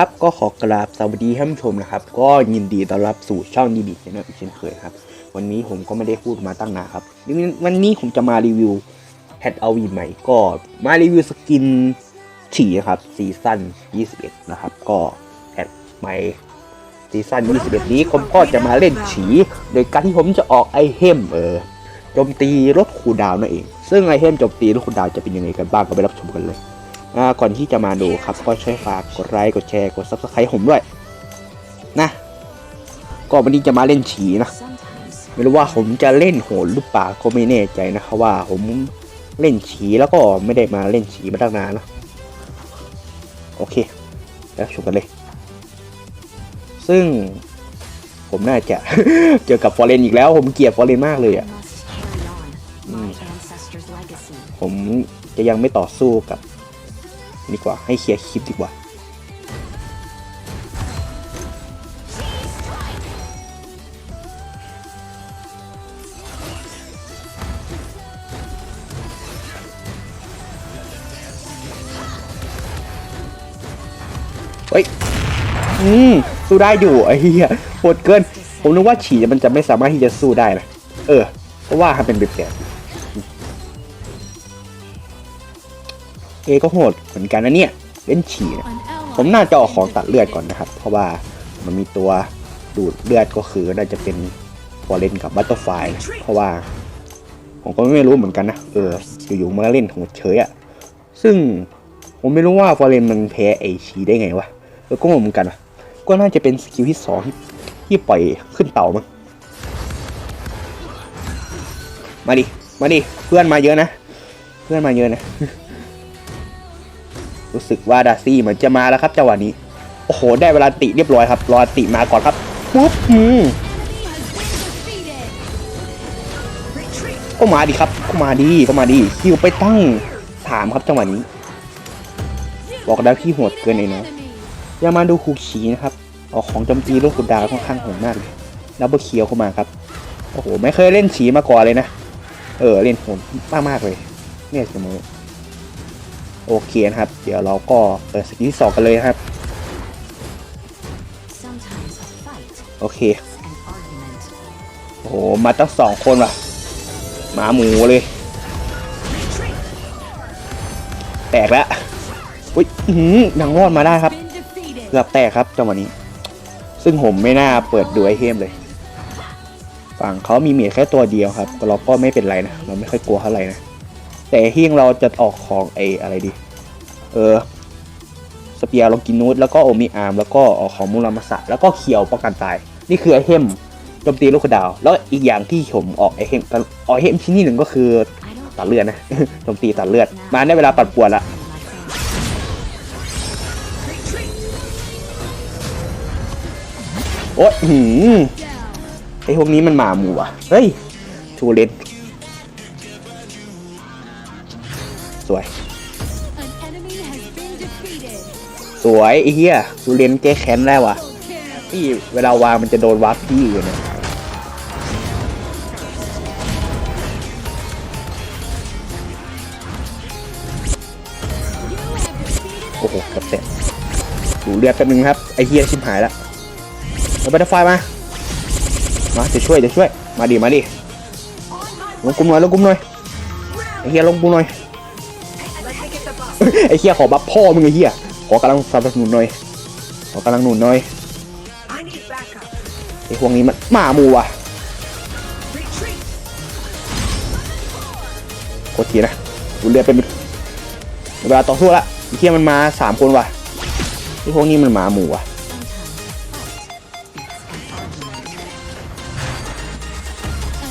ครับก็ขอกราบสวัสดีท่านผู้ชมนะครับ ก็ยินดีต้อนรับสู่ช่องดีบีชแนอีกเช่นเคยครับ วันนี้ผมก็ไม่ได้พูดมาตั้งนานครับ วันนี้ผมจะมารีวิวแพทเอาวีใหม่ก็มารีวิวสกินฉี่ครับซีซั่น21 นะครับ ก็แพทใหม่ซีซั่น21 นี้ผมก็จะมาเล่นฉี่โดยการที่ผมจะออกไอเทมเออโจมตีลดคูดาวนั่นเอง ซึ่งไอเทมโจมตีลดคูดาวจะเป็นยังไงกันบ้างก็ไปรับชมกันเลย ก่อนที่จะมาดูครับ ก็ช่วยฝากกดไลค์กดแชร์กด subscribe ผมด้วย นะ ก็วันนี้จะมาเล่นฉีนะ ไม่รู้ว่าผมจะเล่นโหดหรือเปล่าก็ไม่แน่ใจนะครับว่าผมเล่นฉีแล้วก็ไม่ได้มาเล่นฉีมาตั้งนานเนอะโอเค แล้วชมกันเลย ซึ่งผมน่าจะเจอกับฟอร์เรนอีกแล้ว ผมเกลียดฟอร์เรนมากเลยอะผมจะยังไม่ต่อสู้กับ ดีกว่าให้เคลียร์คลิปดีกว่า เฮ้ย อืม สู้ได้อยู่ไอ้เหี้ยโหดเกิน ผมนึกว่าฉี่มันจะไม่สามารถที่จะสู้ได้นะ เออ เพราะว่าทำเป็นแบบ เอก็โหดเหมือนกันนะเนี่ยเล่นฉี่นะผมน่าจะออกของตัดเลือดก่อนนะครับ เพราะว่ามันมีตัวดูดเลือดก็คือน่าจะเป็นฟอร์เรนกับบัตเตอร์ไฟเพราะว่า ผมก็ไม่รู้เหมือนกันนะเอออยู่ๆมาเล่นของเฉยอะซึ่งผมไม่รู้ว่าฟอร์เรนมันแพ้ไอชีได้ไงวะเออก็งงเหมือนกันอะก็น่าจะเป็นสกิลที่สองที่ที่ปล่อยขึ้นเต่ามั้งมาดิมาดิเพื่อนมาเยอะนะ เพื่อนมาเยอะนะ รู้สึกว่าดาซี่เหมือนจะมาแล้วครับจังหวะนี้ โอ้โห ได้เวลาติเรียบร้อยครับ รอติมาก่อนครับปุ๊บอืมก็มาดิครับก็มาดีก็มาดีคิวไปตั้งสามครับจังหวะนี้ บอกได้พี่โหดเกินไอ้เนาะยามาดูคูชีนะครับเอาของจมตีลูกกุดดาวค่อนข้างโหดมากเลยดับเบิลเคียวเข้ามาครับโอ้โหไม่เคยเล่นฉีมาก่อนเลยนะ เออเล่นโหดมากมากเลยเนี่ยเสมอ โอเคนะครับ เดี๋ยวเราก็เปิดสกิลที่สองกันเลยนะครับ โอเค โอ้โห มาตั้งสองคนว่ะ หมาหมูเลย แตกแล้วอุ้ยอื้อหือยังรอดมาได้ครับ เกือบแตกครับจังหวะนี้ ซึ่งผมไม่น่าเปิดดูไอเทมเลย ฝั่งเขามีเมียแค่ตัวเดียวครับแต่เราก็ไม่เป็นไรนะ เราไม่ค่อยกลัวเท่าไหร่นะ แต่เฮียงเราจะออกของไออะไรดี เออสเปียร์ลองกินนูตแล้วก็โอมิอาร์มแล้วก็ออกของมูรามาสะแล้วก็เขียวป้องกันตาย นี่คือไอเทมโจมตีลูกดาว แล้วอีกอย่างที่ผมออกไอเทมออกไอเทมชิ้นที่หนึ่งก็คือตัดเลือดนะโจมตีตัดเลือด มาได้เวลาปัดปวดละโอ๊ยไอพวกนี้มันหมาหมูอะ เฮ้ย ชูเลน สวย สวยไอ้เหี้ยชูเลนแก้แค้นได้ว่ะที่เวลาวางมันจะโดนวาร์ปที่อยู่เนี่ยโอ้โหกระเตะดูเลือดแป๊บนึงครับ ไอ้เหี้ยชิบหายละเอาบัตเตอร์ไฟมา มาจะช่วยจะช่วย มาดิ มาดิ ลงกลุ่มหน่อย ลงกลุ่มหน่อย ไอ้เหี้ยลงกลุ่มหน่อย ไอ้เหี้ยขอบัฟพ่อมึงไอ้เหี้ยขอกำลังสนับสนุนหน่อย ขอกำลังหนุนหน่อยไอ้พวกนี้มันหมาหมูว่ะโคตรทีนะดูเรือเป็นเวลาต่อสู้ละไอ้เหี้ยมันมาสามคนว่ะไอ้พวกนี้มันหมาหมูว่ะ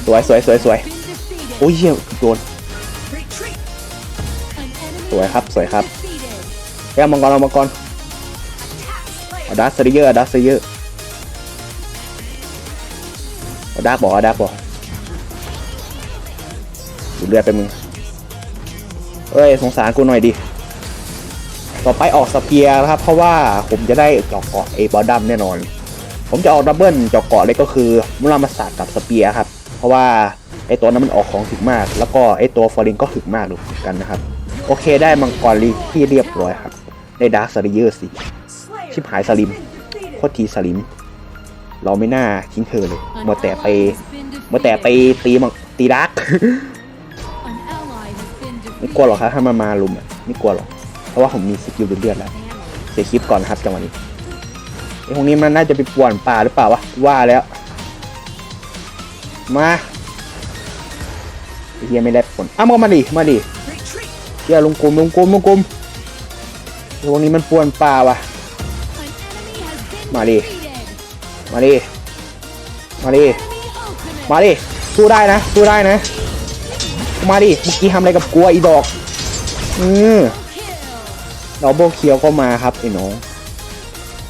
สวยสวยสวยสวยโอ้ยเหี้ยโดน วยครับสวยครับเฮ้ยเอามังกรเอามังกรเอาดัสเซเยอร์อาดัสเซเยอร์เอาดักบอกเอาดักบอกดูเลือดไปมึงเอ้ยสงสารกูหน่อยดิต่อไปออกสเปียร์นะครับ เพราะว่าผมจะได้เจาะเกาะเอบอลดัมแน่นอน ผมจะออกดับเบิลเจาะเกาะเลยก็คือมุรามาสากับสเปียร์ครับ เพราะว่าไอตัวนั้นมันออกของถึกมาก แล้วก็ไอตัวฟอร์เรนก็ถึกมากดูกันนะครับ โอเคได้มังกรลีที่เรียบร้อยครับได้ดาร์คซาริเยอร์สิ ชิบหายสลิมโคตรทีสลิม เราไม่น่าทิ้งเธอเลยมัวแต่ไปมัวแต่ไปตีมังตีดักไม่กลัวหรอกครับถ้ามันมาลุมอะไม่กลัวหรอก เพราะว่าผมมีสกิลเลือดแล้ว เสียคลิปก่อนครับจังหวะนี้ไอ้พวกนี้มันน่าจะไปป่วนป่าหรือเปล่าวะว่าแล้ว มาไอเฮียไม่ได้ผลอ้ามามาดิมาดิ เฮียลงกลมลงกลมลงกลมไอ้พวกนี้มันป่วนป่าวะมาดิ มาดิ มาดิ มาดิ สู้ได้นะ สู้ได้นะ มาดิ เมื่อกี้ทำอะไรกับกลัวอีดอก อือดอกโบเคียวก็มาครับไอ้น้อง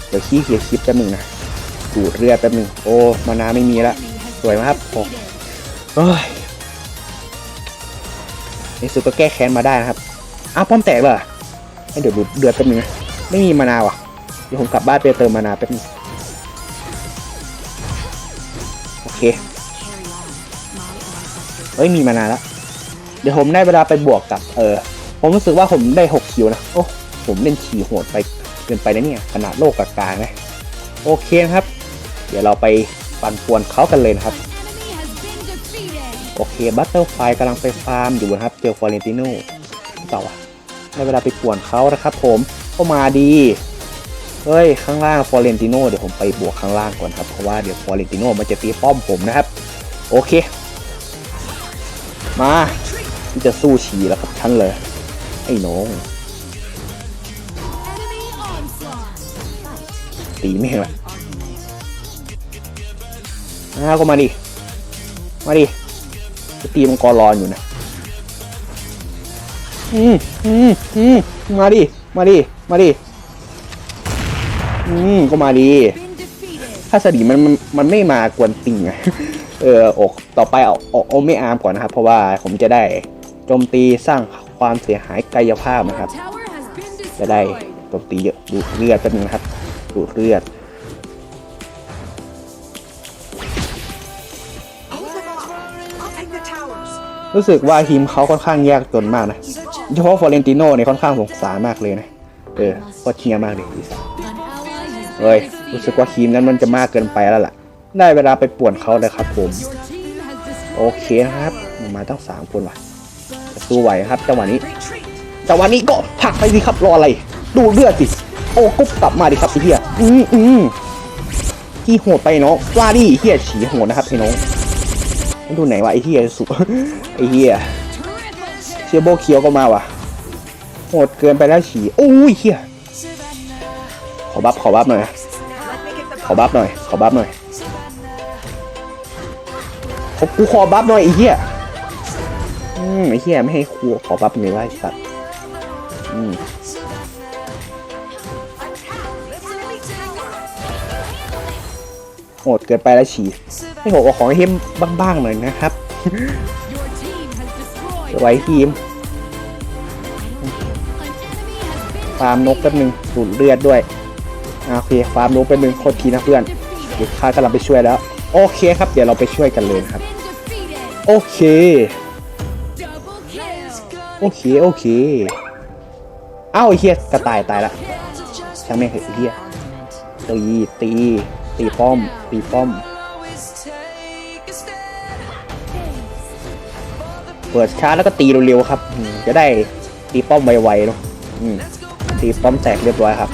เดี๋ยวขี้เขียคลิปแป๊บหนึงนะดูดเลือแป๊บหนึง โอ้ มานาไม่มีละ สวยมากครับโอ้ยในสุดก็แก้แค้นมาได้นะครับ อ้าวป้อมแตกเหรอให้เดี๋ยวดูดเดือดแป๊บนึงนะไม่มีมานาว่ะเดี๋ยวผมกลับบ้านไปเติมมานาแป๊บนึงโอเคเฮ้ยมีมานาแล้วเดี๋ยวผมได้เวลาไปบวกกับ เออ ผมรู้สึกว่าผมได้6คิวนะโอ้ผมเล่นขี่โหดไปเกินไปนะเนี่ยขนาดโลกกลางๆนะโอเคครับ เดี๋ยวเราไปปันป่วนเขากันเลยนะครับโอเคบัตเตอร์ไฟกำลังไปฟาร์มอยู่นะครับเจอฟอเรนติโน่ต่อวะ ได้เวลาไปป่วนเขานะครับผมก็มาดีเฮ้ยข้างล่างฟอเรนติโน่เดี๋ยวผมไปบวกข้างล่างก่อนครับเพราะว่าเดี๋ยวฟอเรนติโน่มันจะตีป้อมผมนะครับ โอเค มาที่จะสู้ฉีแล้วครับท่านเลย ไอ้น้องตีไม่เห็นหรออ้าก็มาดิ มาดิจะตีมังกรรอนอยู่นะ อืมอืมอืมมาดิ มาดิ มาดิ อืมก็มาดีถ้าสดีมันมันมันไม่มากวนติ่งอะเอออกต่อไปเอาเอาเอาไม่อาร์มก่อนนะครับ เพราะว่าผมจะได้โจมตีสร้างความเสียหายกายภาพนะครับ จะได้โจมตีเยอะดูเลือดกันงนะครับดูเลือดรู้สึกว่าทีมเขาค่อนข้างยากจนมากนะ เฉพาะฟอเรนติโน่เนี่ยค่อนข้างสงสารมากเลยนะ เออโครเชียร์มากเลยเฮ้ยรู้สึกว่าทีมนั้นมันจะมากเกินไปแล้วล่ะ ได้เวลาไปป่วนเขาเลยครับผม โอเคนะครับ มาตั้งสามคนว่ะสู้ไหวครับจังหวะนี้จังหวะนี้ก็ผักไปสิครับรออะไร ดูเลือดสิโอ้กุ๊บกลับมาดิครับไอ้เหี้ยอืมอืมที่โหดไปเนาะว่าดิเหี้ยฉีโหดนะครับไอ้น้องดูไหนวะไอ้เหี้ยสุไอ้เหี้ย เชียโบเคียวก็มาว่ะโหดเกินไปแล้วฉีโอ้ยเหี้ยขอบัฟขอบัฟหน่อยขอบัฟหน่อยขอบัฟหน่อยขอกูขอบัฟหน่อยไอ้เหี้ยอืมไอ้เหี้ยไม่ให้ครูขอบัฟเลยว่าไอ้สัตว์อืมโหดเกินไปแล้วฉีให้ผมเอาของให้เฮมบ้างๆหน่อยนะครับ ไว้ทีมฟาร์มนกแป๊บนึงดูดเลือดด้วยอ่าโอเคฟาร์มนกแป๊บนึงโคตรทีนะเพื่อนเดี๋ยวข้ากำลังไปช่วยแล้ว โอเคครับ เดี๋ยวเราไปช่วยกันเลยครับ โอเค โอเค โอเค เอ้าไอ้เฮียกระต่ายตายละช่างแม่งเหอะไอ้เฮียตีตีตีป้อม ตีป้อม เปิดช้าแล้วก็ตีเร็วๆครับ จะได้ตีป้อมไวๆเนาะตีป้อมแตกเรียบร้อยครับ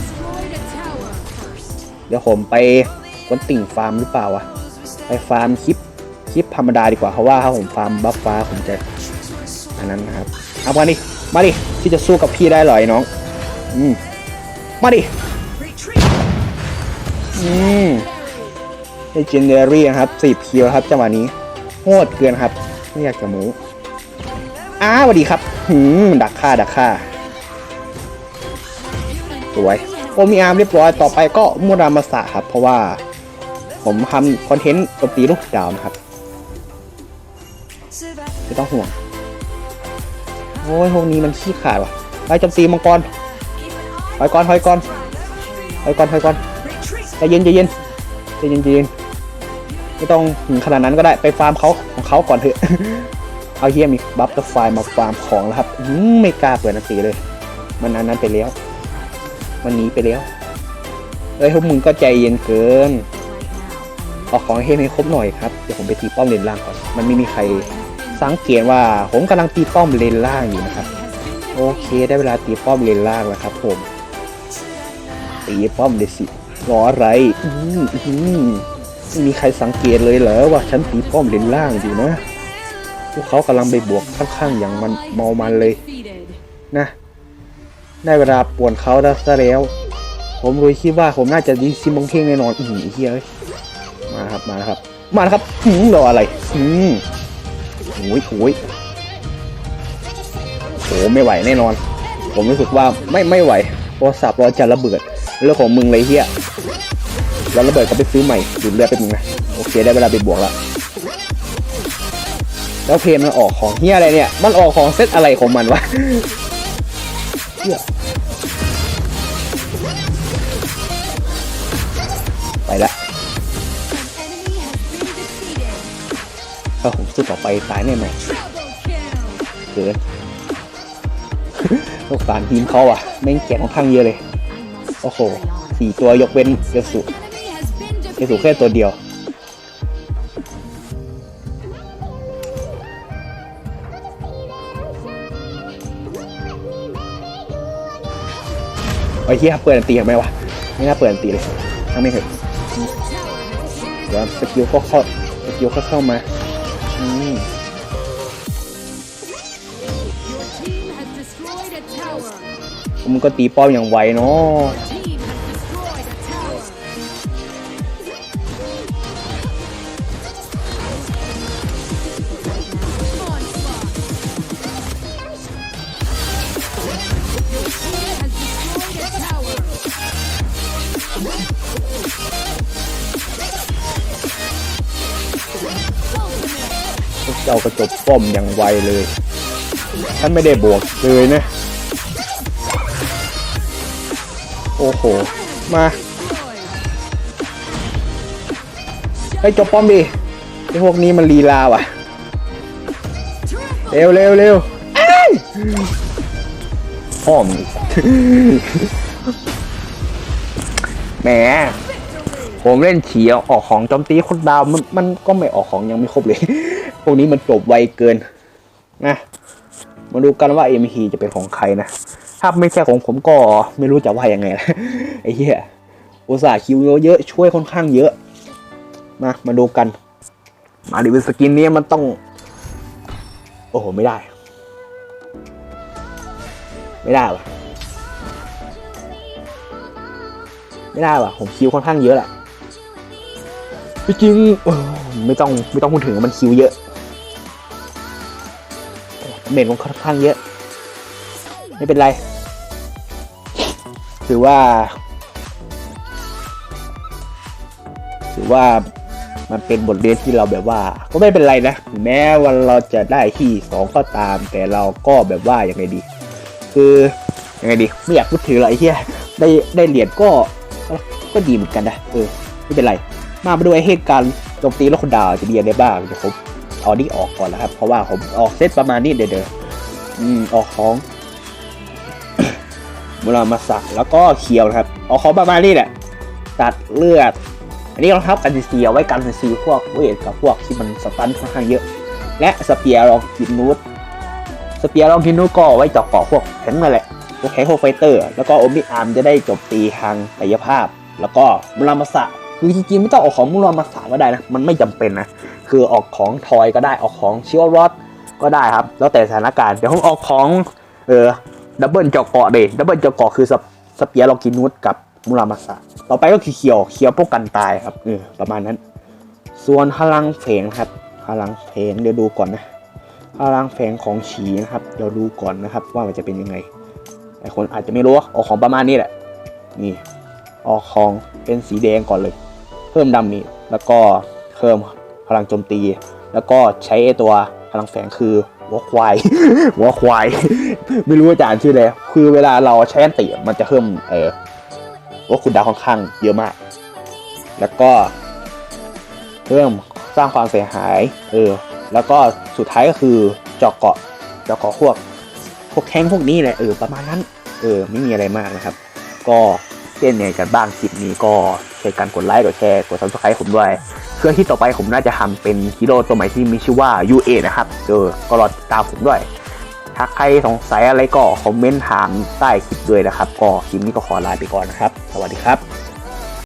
เดี๋ยวผมไปกวนติ่งฟาร์มหรือเปล่าวะไปฟาร์มคลิปคลิปธรรมดาดีกว่าเพราะว่าถ้าผมฟาร์มบัฟฟ้าผมจะอันนั้นนะครับเอามาดิมาดิที่จะสู้กับพี่ได้หรอไอ้น้องอืมมาดิอืม Legendary นะครับสิบคิวครับจังหวะนี้โหดเกินครับไม่อยากจะหมู อ้าวสวัสดีครับหืมดักฆ่าดักฆ่าสวยโอมีอาร์มเรียบร้อยต่อไปก็มูรามาสะครับ เพราะว่า ผมทำคอนเทนต์โจมตีลูกดาวนะครับไม่ต้องห่วง โอ้ยพวกนี้มันขี้ขาดว่ะไปจมตีมังกรถอยก่อนถอยก่อนถอยก่อนถอยก่อนใจเย็นใจเย็นใจเย็นใจเย็นไม่ต้องถึงขนาดนั้นก็ได้ไปฟาร์มเขาของเขาก่อนเถอะ เอาเฮียมีบัฟเตอร์ไฟมาฟาร์มของแล้วครับไม่กล้าเปิดนาตีเลย มันอันนั้นไปแล้ว มันหนีไปแล้วเอ้ยพวกมึงก็ใจเย็นเกินเอาของให้ให้ครบหน่อยครับเดี๋ยวผมไปตีป้อมเลนล่างก่อนมันไม่มีใครสังเกตว่าผมกำลังตีป้อมเลนล่างอยู่นะครับ โอเคได้เวลาตีป้อมเลนล่างแล้วครับ ผมตีป้อมเลยสิรออะไรอืมอืมไม่มีใครสังเกตเลยเหรอว่าฉันตีป้อมเลนล่างอยู่นะ พวกเขากำลังไปบวกค่อนข้างอย่างมันเมามันเลยนะได้เวลาป่วนเขาแล้วซะแล้ว ผมรู้คิดว่าผมน่าจะดีซิมงเท่งแน่นอนอือหือเฮียเอ้ยมาครับมาแล้วครับ มาแล้วครับหืมรออะไรอืมโอ้ยโอ้ยโหไม่ไหวแน่นอน ผมรู้สึกว่าไม่ไม่ไหวโทรศัพท์รอจะระเบิดเรื่องของมึงเลยเฮียแล้วระเบิดก็ไปซื้อใหม่ดูดเลือดไปมึงนะโอเคได้เวลาไปบวกแล้ว แล้วเพลงมันออกของเฮียอะไรเนี่ย มันออกของเซตอะไรของมันวะไปละถ้าผมสู้ต่อไปตายแน่นอนเกินลูกสารทีมเขาอะ แม่งแก่ค่อนข้างเยอะเลย โอ้โหสี่ตัวยกเว้นเยสุเยสุแค่ตัวเดียว อ้เหี้ยเปิดอันตีทำไมวะไม่น่าเปิดอันตีเลยทั้งไม่เถอะเดี๋ยวสกิลก็เข้าสกิลก็เข้ามาอืมมึงก็ตีป้อมอย่างไวเนาะ เจ้าก็จบป้อมอย่างไวเลย ฉันไม่ได้บวกเลยนะ โอ้โห มาไปจบป้อมดิไอพวกนี้มันลีลาว่ะ เร็วเร็วเร็วอ้ายพ่อมแหมผมเล่นเฉียวออกของโจมตีคนดาวมันมันก็ไม่ออกของยังไม่ครบเลย พวกนี้มันจบไวเกินนะมาดูกันว่า m อจะเป็นของใครนะ ถ้าไม่ใช่ของผมก็ไม่รู้จะว่ายังไงนะไอ้เหี้ยอุตส่าห์คิวเยอะช่วยค่อนข้างเยอะมามาดูกัน มาดิวิสกินนี้มันต้อง โอ้โห ไม่ได้ ไม่ได้วะไม่ได้วะผมคิวค่อนข้างเยอะแหละจริงไม่ต้องไม่ต้องพูดถึงมันคิวเยอะ เมนมันค่อนข้างเยอะ ไม่เป็นไร ถือว่า ถือว่ามันเป็นบทเรียนที่เราแบบว่า ก็ไม่เป็นไรนะแม้ว่าเราจะได้ที่สองก็ตาม แต่เราก็แบบว่าอย่างไงดี คือยังไงดีไม่อยากพูดถึงหรอไอ้เหี้ยได้ได้เหรียญก็ก็ดีเหมือนกันนะเออไม่เป็นไร มามาดูไอ้เหตุการณ์โจมตีแล้วคนดาวจะมีอะไรบ้างเดี๋ยวผม เอานี่ออกก่อนนะครับ เพราะว่าผมออกเซตประมาณนี้เดี๋ยวอืมออกของมูรามาสักแล้วก็เคียวนะครับเอาของประมาณนี้แหละ ตัดเลือด อันนี้รองเท้ากันซีเอาไว้กันซีพวกเวทกับพวกที่มันสตันค่อนข้างเยอะ และสเปียร์ลองกินนูตสเปียร์ลองกินนูตก็ไว้เจาะเกาะพวกแข็งนั่นแหละพวกแข็งพวกไฟเตอร์ แล้วก็โอมิอาร์มจะได้จบตีทางกายภาพ แล้วก็มูรามาสะคือจริงๆไม่ต้องออกของมูรามาสะก็ได้นะ มันไม่จำเป็นนะ คือออกของทอยก็ได้ออกของชิวรอดก็ได้ครับ แล้วแต่สถานการณ์ เดี๋ยวผมออกของเออดับเบิลเจาะเกาะเดดับเบิลเจาะเกาะคือสเปสเปียร์ลอกินูตกับมูรามาสะต่อไปก็คือเคียวเคียวป้องกันตายครับเออประมาณนั้น ส่วนพลังเพลงครับพลังเพลงเดี๋ยวดูก่อนนะพลังเพลงของฉีนะครับเดี๋ยวดูก่อนนะครับ ว่ามันจะเป็นยังไงหลายคนอาจจะไม่รู้ออกของประมาณนี้แหละ นี่ออกของเป็นสีแดงก่อนเลย เพิ่มดาเมจแล้วก็เพิ่ม พลังโจมตี แล้วก็ใช้ตัวพลังแฝงคือหัวควายหัวควาย ไม่รู้ว่าจะอ่านชื่ออะไรคือเวลาเราใช้อันติมันจะเพิ่มเออว่าคุณดาวค่อนข้างเยอะมาก แล้วก็เพิ่มสร้างความเสียหายเออแล้วก็สุดท้ายก็คือเจาะเกาะเจาะเกาะพวกพวกแข้งพวกนี้แหละเออประมาณนั้นเออไม่มีอะไรมากนะครับ ก็ เป็นไงกันบ้างคลิปนี้ก็ช่วยกันกดไลค์กดแชร์กดซับสไครต์ผมด้วยเพื่อที่ต่อไปผมน่าจะทำเป็นฮีโร่ตัวใหม่ที่มีชื่อว่า UA นะครับเออก็รอติดตามผมด้วย ถ้าใครสงสัยอะไรก็คอมเมนต์ถามใต้คลิปด้วยนะครับ ก็คลิปนี้ก็ขอลาไปก่อนนะครับ สวัสดีครับ